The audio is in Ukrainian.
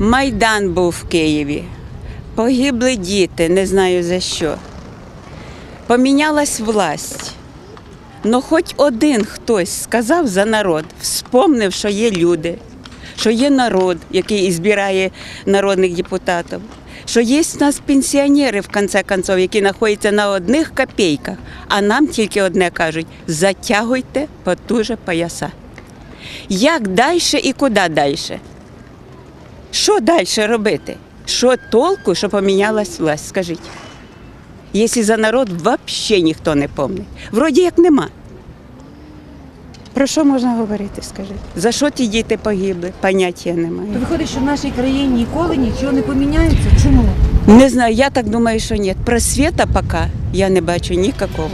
Майдан був в Києві. Погибли діти, не знаю за що. Помінялась власть. Ну, хоч один хтось сказав за народ, вспомнив, що є люди, що є народ, який збирає народних депутатів, що є в нас пенсіонери, в кінці концов, які знаходяться на одних копійках, а нам тільки одне кажуть: затягуйте потуже пояса. Як далі і куди далі? Що далі робити? Що толку, що помінялась власть? Скажіть. Якщо за народ взагалі ніхто не помне. Вроді як нема. Про що можна говорити, скажіть? За що ті діти погибли? Поняття немає. То виходить, що в нашій країні ніколи нічого не поміняється. Чому? Не знаю, я так думаю, що ні. Просвіта поки я не бачу ніякого.